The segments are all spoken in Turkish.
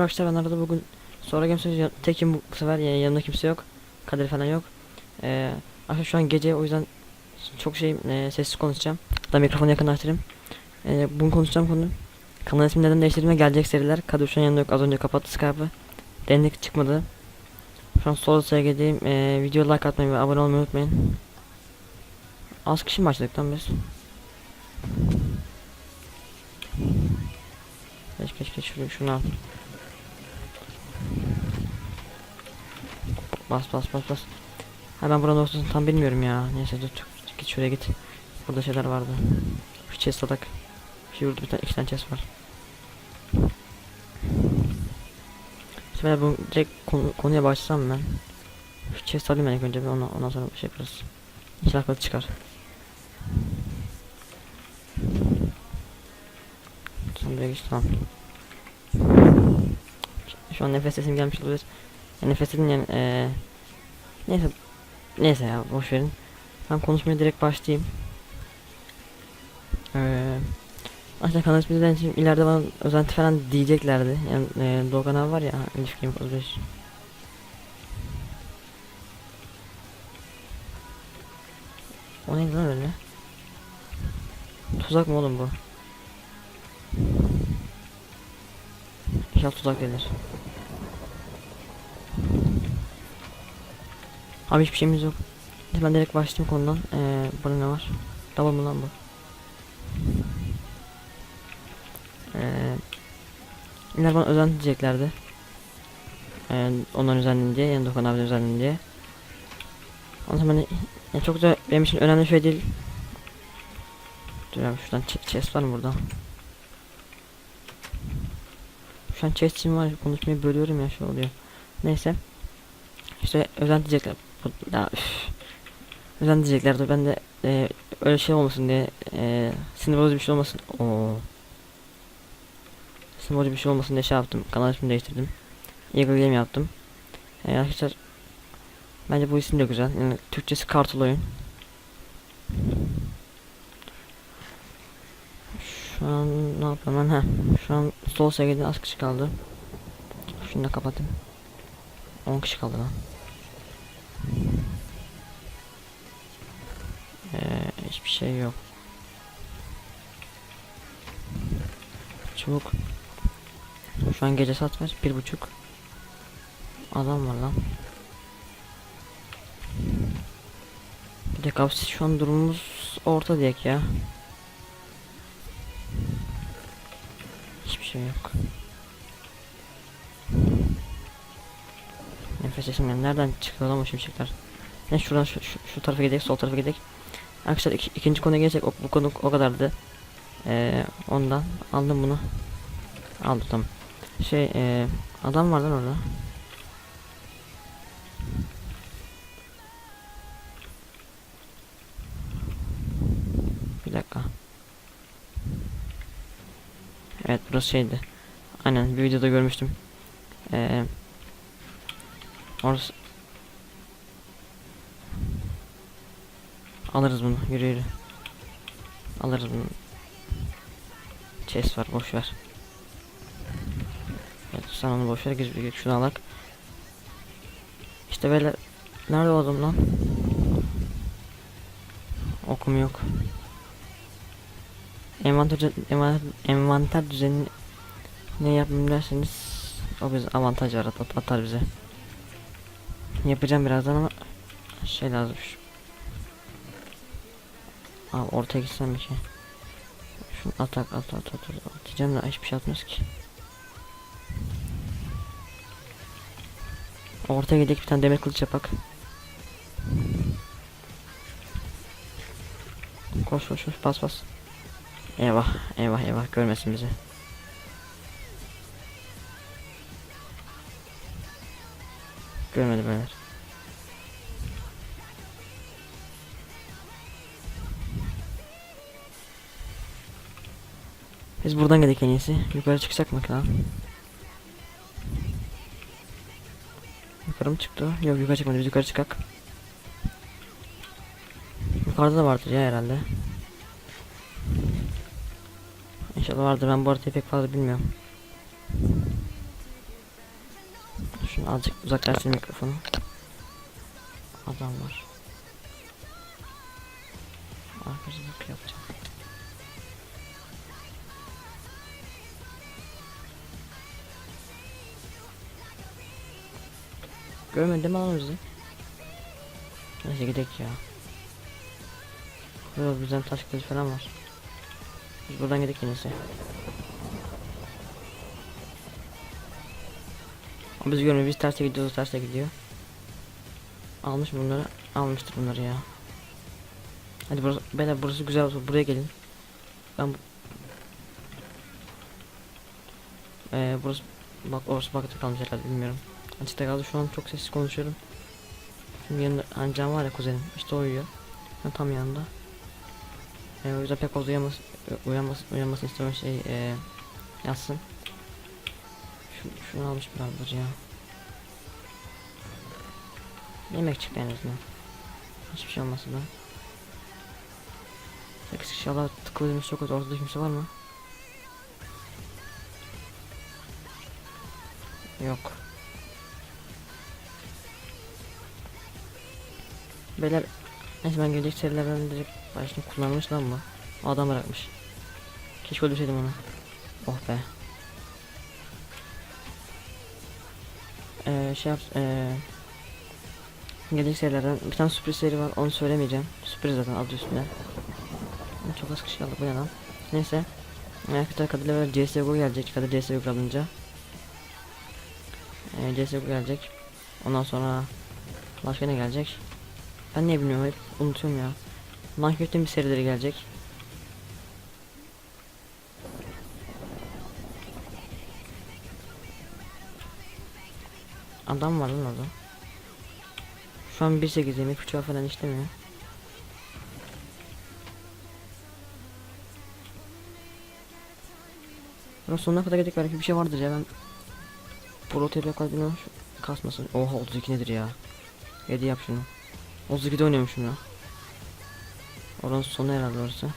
Arkadaşlar ben arada bugün sonra gelmişsiniz tekim bu sefer yani yanımda kimse yok. Kadir falan yok. Ee, arkadaşlar şu an gece o yüzden çok şey e, sessiz konuşacağım. Da mikrofonu yakınlaştırayım. Ee, bunu konuşacağım konu. Kanal ismini neden değiştirdim ve gelecek seriler. Kadir şu an yanında yok. Az önce kapattı Skype'ı. Denedik çıkmadı. Şu an sol sevgiliyim. Ee, video like atmayı ve abone olmayı unutmayın. Az kişi mi başladık lan biz? Geç geç geç şunu, şunu al. Bas bas bas bas. Ha ben buranın ortasını tam bilmiyorum ya. Neyse dur git şuraya git. Burada şeyler vardı. Şu chest atak. Şu burada bir tane iki tane chest var. Şimdi bu direkt konu, konuya başlasam ben. Şu chest alayım ben önce bir ondan, ondan sonra bir şey yaparız. İnşallah kılıç çıkar. Sonra buraya geç tamam. Şu an nefes sesim gelmiş olabilir. Yani nefes sesim yani eee neyse neyse ya boş verin. Ben konuşmaya direkt başlayayım. Eee Aslında kanal isminden ileride bana özenti falan diyeceklerdi. Yani eee Doğukan abi var ya Elif Game 35. O neydi lan öyle? Tuzak mı oğlum bu? İnşallah tuzak gelir. Abi hiçbir şeyimiz yok. Ben direkt başlayayım konudan. Ee, burada ne var? Double mı lan bu? Ee, İller bana özen diyeceklerdi. Ee, onların özendiğini diye, yani Dokan abinin özendiğini diye. Ondan sonra hani, yani çok da benim için önemli şey değil. Dur abi şuradan ch chest var mı burada? Şu an chest'im var konuşmayı bölüyorum ya şey oluyor. Neyse. İşte özen diyecekler. Ya üf. Özen diyeceklerdi ben de e, öyle şey olmasın diye e, sinir bozucu bir şey olmasın. Oo. Sinir bozucu bir şey olmasın diye şey yaptım. Kanal ismini değiştirdim. Eagle Game yaptım. E, arkadaşlar bence bu isim de güzel. Yani Türkçesi kartal oyun. Şu an ne yapıyorum ben? Heh. Şu an sol sevgiliden az kişi kaldı. Şunu da kapatayım. 10 kişi kaldı lan. Ee, hiçbir şey yok. Çabuk. Şu an gece saat kaç? Bir buçuk. Adam var lan. Bir dakika abi şu an durumumuz orta diyek ya. Hiçbir şey yok. Nefes sesim nereden çıkıyor lan bu şimşekler? Ne şuradan şu, şu, şu tarafa gidelim, sol tarafa gidelim. Arkadaşlar iki, ikinci konuya gelecek. O, bu konu o kadardı. Ee, ondan aldım bunu. Aldım tamam. Şey ee, adam var lan orada. Bir dakika. Evet burası şeydi. Aynen bir videoda görmüştüm. Ee, orası Alırız bunu yürü yürü. Alırız bunu. Chest var boş ver. Evet sen onu boş ver gir, gir şunu alak. İşte böyle nerede o adam lan? Okum yok. Envanter, envanter, düzeni ne yapayım derseniz o bize avantaj var at- atar bize. Yapacağım birazdan ama şey lazım şu. Abi ortaya gitsem mi ki? Şunu atak at at at at atacağım da hiçbir şey atmaz ki. Ortaya gidelim bir tane demir kılıç yapak. Koş koş koş bas bas. Eyvah eyvah eyvah görmesin bizi. Görmedi beyler. Biz buradan gidelim en iyisi. Yukarı çıkacak mı lan? Yukarı mı çıktı? Yok yukarı çıkmadı biz yukarı çıkak. Yukarıda da vardır ya herhalde. İnşallah vardır ben bu haritayı pek fazla bilmiyorum. Azıcık uzaklaştır mikrofonu. Adam var. Arkadaşlık yapacağım. Görmedi mi lan bizi? Neyse gidelim ya. Burada bizden taş kılıç falan var. Biz buradan gidelim neyse. Biz görmüyor biz terse gidiyoruz terse gidiyor. Almış mı bunları almıştır bunları ya. Hadi burası, beyler burası güzel olsun buraya gelin. Ben ee, burası bak orası bakıta kalmış herhalde bilmiyorum. Açıkta kaldı şu an çok sessiz konuşuyorum. Şimdi yanında hani var ya kuzenim işte uyuyor. Ben tam yanında. Ee, o yüzden pek fazla uyanmaz, uyanmaz, uyanmasını istemiyorum şey ee, yatsın. Şu, şunu almış birazdır ya. Yemek çıktı en azından. Hiçbir şey olmasın da. 8 kişi Allah tıkılıymış çok az ortada kimse var mı? Yok. Beyler Neyse ben gelecek serilerden direkt başını kullanmış lan mı? Adam bırakmış. Keşke öldürseydim onu. Oh be. Ee, şey yap, ee, gelecek serilerden bir tane sürpriz seri var onu söylemeyeceğim. Sürpriz zaten adı üstünde. Çok az kişi kaldı bu ne lan? Neyse. Arkadaşlar Kadir Level CSGO gelecek Kadir CSGO alınca. Ee, CSGO gelecek. Ondan sonra başka ne gelecek? Ben ne bilmiyorum hep unutuyorum ya. Minecraft'in bir serileri gelecek. Adam var lan orada. Şu an 1.8 yemek bıçağı falan işlemiyor. Burası sonuna kadar gidecek belki bir şey vardır ya ben Pro TP kalbine kasmasın. Oha 32 nedir ya? 7 yap şunu. 32'de oynuyormuşum ya. Oranın sonu herhalde orası.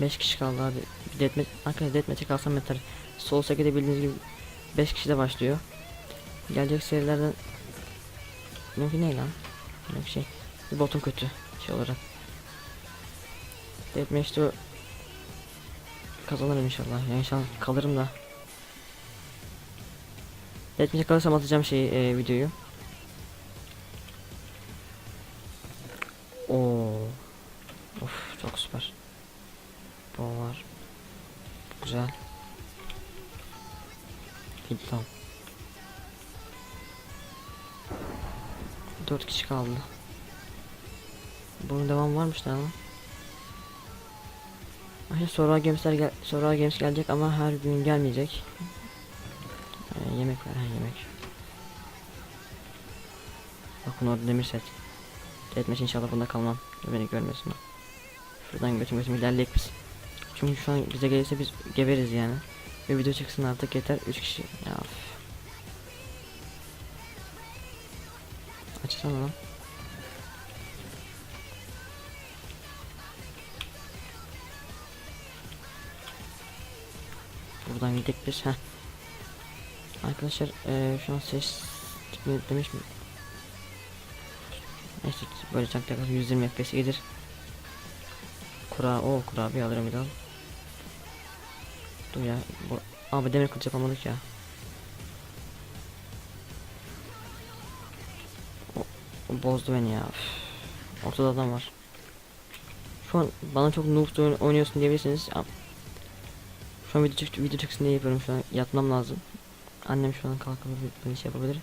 5 kişi kaldı hadi. Bir deathmatch, arkadaşlar deathmatch'e kalsam yeter. Sol 8'de bildiğiniz gibi 5 kişi de başlıyor. Gelecek serilerden Mümkün değil lan. Böyle bir şey. Bir botum kötü şey olarak. Deathmatch'te kazanırım inşallah. Yani inşallah kalırım da. Deathmatch'e kalırsam atacağım şey e, videoyu. Bu var. Güzel. Tamam. Dört kişi kaldı. Bunun devam varmış da ama. Ay sonra Games'ler gel sonra Games gelecek ama her gün gelmeyecek. Ee, yemek var ha yemek. Bakın orada demir set. Etmez inşallah bunda kalmam. Beni görmesin. Şuradan götüm götüm ilerleyek biz. Çünkü şu an bize gelirse biz geberiz yani. Ve video çıksın artık yeter 3 kişi. Ya. Açsana lan. Buradan gidelim biz. Heh. Arkadaşlar eee, şu an ses demiş mi? Neyse böyle çak çak 120 FPS iyidir. Kura o kurabiye alırım bir daha. Dur ya bu abi demir kılıç yapamadık ya. O, o bozdu beni ya. Üf. Ortada adam var. Şu an bana çok noob oynuyorsun diyebilirsiniz. Şu an video, çık video çıksın diye yapıyorum şu an yatmam lazım. Annem şu an kalkabilir beni şey yapabilir.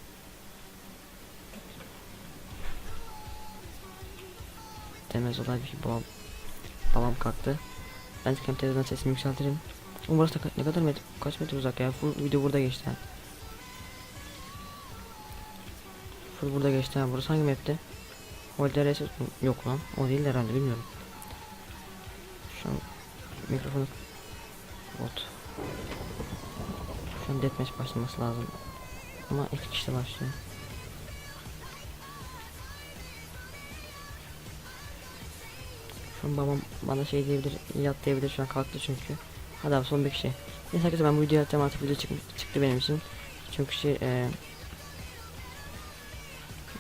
Demez olay bir babam babam kalktı. Ben çıkayım televizyondan sesimi yükseltirim. Oğlum burası ne kadar metre kaç metre uzak ya. Full video burada geçti. Full burada geçti ha. Burası hangi map'te? Holder yok lan. O değil herhalde bilmiyorum. Şu an mikrofonu bot. Şu an deathmatch başlaması lazım. Ama iki kişi başlıyor. Şu an babam bana şey diyebilir, yat diyebilir şu an kalktı çünkü. Hadi abi son bir kişi. Neyse arkadaşlar ben bu videoyu atacağım artık video çık çıktı benim için. çok şey e,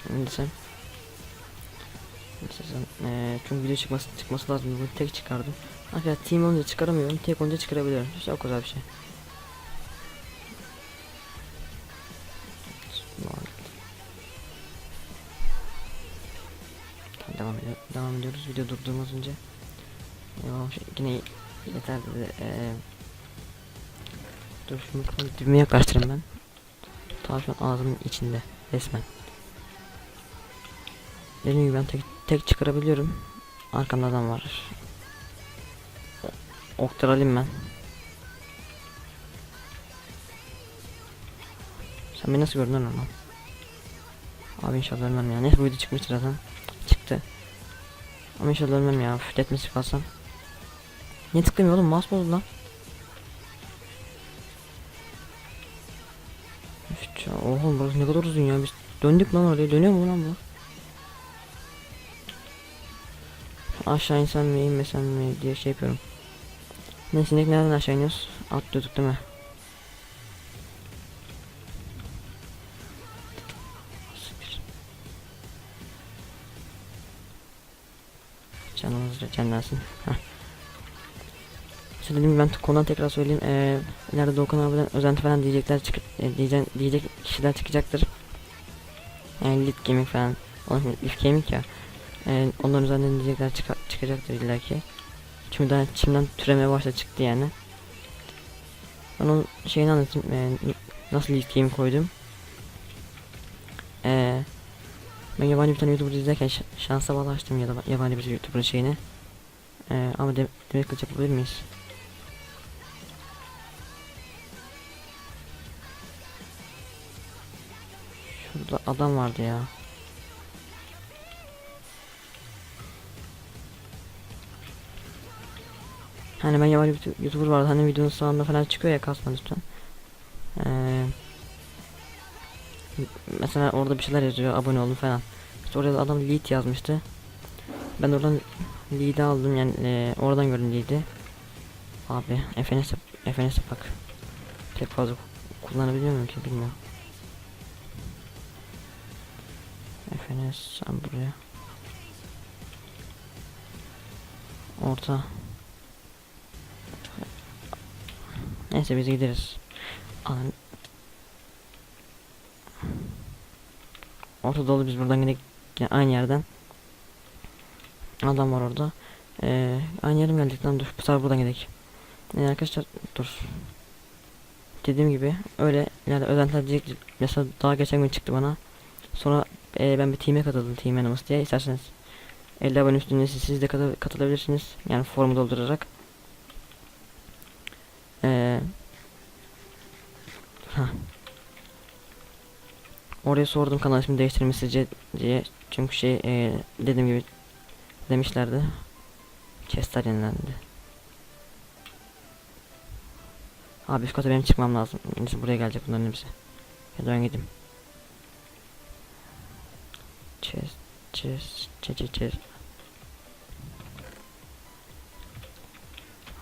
ne desem ne desem e, çünkü video çıkması çıkması lazım. Bunu tek çıkardım. Arkadaşlar team olunca çıkaramıyorum tek olunca çıkarabiliyorum. İşte o kadar bir şey. Devam ediyor devam ediyoruz. Video durdurmaz önce. Şey, yine yeter dedi ee, Dur şu mikrofonu dibime yaklaştırayım ben. Ta şu an ağzımın içinde resmen. Dediğim gibi ben tek, tek çıkarabiliyorum. Arkamda adam var. O- Oktar alayım ben. Sen beni nasıl gördün lan? Abi inşallah ölmem ya. Neyse bu video çıkmıştır zaten. Çıktı. Ama inşallah ölmem ya. Fütletmesi kalsam Niye tıklamıyor oğlum? Mouse bozuldu lan? Ya, Oha burası ne kadar uzun ya. Biz döndük lan oraya. Dönüyor mu lan bu? Aşağı insem mi inmesem mi diye şey yapıyorum. Neyse ne- nereden aşağı iniyoruz? Atlıyorduk değil mi. Canımız cenlensin Heh. Gibi ben konudan tekrar söyleyeyim. Ee, ileride Doğukan abiden özenti falan diyecekler çık e, diyecek, diyecek kişiler çıkacaktır. Yani Lit Gaming falan. Onun If Gaming ya. Ee, onların üzerinden diyecekler çıka, çıkacaktır illaki. Çünkü daha içimden türemeye başladı çıktı yani. Ben onun şeyini anlatayım. Ee, nasıl Lit Gaming koydum. Ee, ben yabancı bir tane YouTuber izlerken şansa bağlaştım ya da yabancı bir YouTuber şeyini. Ee, ama de demek kılıç yapabilir miyiz? Şurada adam vardı ya. Hani ben yabancı YouTuber vardı hani videonun sağında falan çıkıyor ya kasma lütfen. Ee, mesela orada bir şeyler yazıyor abone olun falan. İşte orada adam lead yazmıştı. Ben oradan lead'i aldım yani e, oradan gördüm lead'i. Abi FNS FNS bak. Pek fazla kullanabiliyor muyum ki bilmiyorum. FNS sen buraya. Orta. Neyse biz gideriz. Alın. Orta dolu biz buradan gidelim. Aynı yerden. Adam var orada. Ee, aynı yerim geldik lan dur. Sefer buradan gidelim. Yani arkadaşlar dur. Dediğim gibi öyle yani özentiler mesela daha geçen gün çıktı bana. Sonra e, ben bir team'e katıldım Team Animals diye isterseniz 50 abone üstünde siz, siz de katı- katılabilirsiniz. Yani formu doldurarak. Ee. Oraya sordum kanal ismini değiştirir mi sizce diye. Çünkü şey e, dediğim gibi demişlerdi. Chester yenilendi. Abi üst kata benim çıkmam lazım. Neyse buraya gelecek bunların hepsi. Ben gideyim. Chest, chest, chest, chest.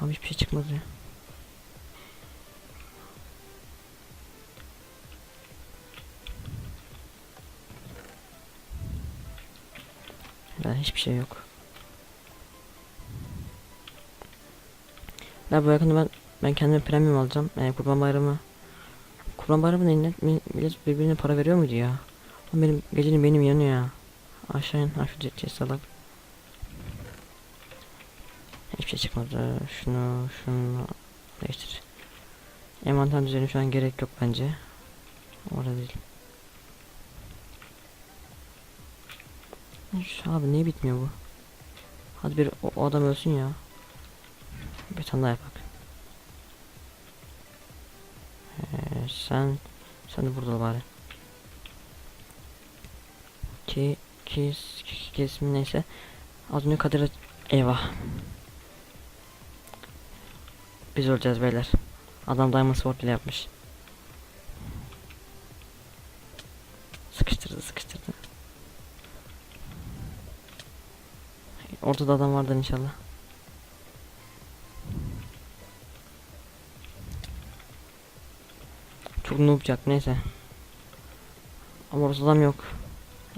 Abi hiçbir şey çıkmadı ya. Hiçbir şey yok. Ya bu yakında ben ben kendime premium alacağım. Yani kurban bayramı. Kurban bayramı ne? mi- Millet birbirine para veriyor muydu ya? Benim gecenin benim yanıyor ya. Aşağı in hafifçe şey salak. Hiçbir şey çıkmadı. Şunu şunu değiştir. Envanter düzeni şu an gerek yok bence. Orada değil. Şu abi niye bitmiyor bu? Hadi bir o, o adam ölsün ya. Bir tane daha yapak. Ee, sen sen de burada bari. Ki kes kesim neyse. Az önce Kadir eyvah. Biz öleceğiz beyler. Adam Diamond Sword bile yapmış. Sıkıştırdı sıkıştırdı. Ortada adam vardır inşallah. Çok noobcak neyse. Ama orası adam yok.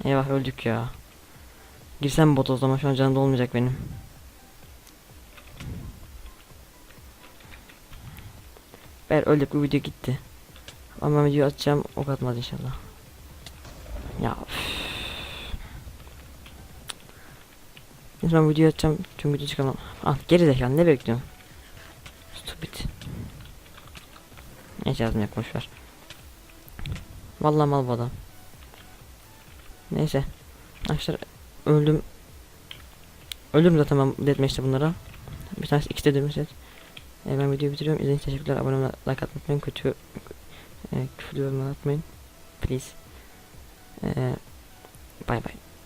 Eyvah öldük ya. Girsem bot o zaman şu an canımda olmayacak benim. Ben öldük bu video gitti. Ama ben video atacağım ok atmaz inşallah. Ya üf. Neyse ben video atacağım çünkü video çıkamam. Ah geri zekalı ne bekliyorsun? Stupid. Neyse yazmayacak boşver. Vallahi mal bu adam. Neyse. Arkadaşlar öldüm. Ölürüm zaten ben deathmatch'te bunlara. Bir tanesi ikisi de deathmatch. E, ben videoyu bitiriyorum. İzlediğiniz için teşekkürler. Abone olmayı, like atmayı unutmayın. Kötü e, küfür yorumlar atmayın. Please. E, bye bye.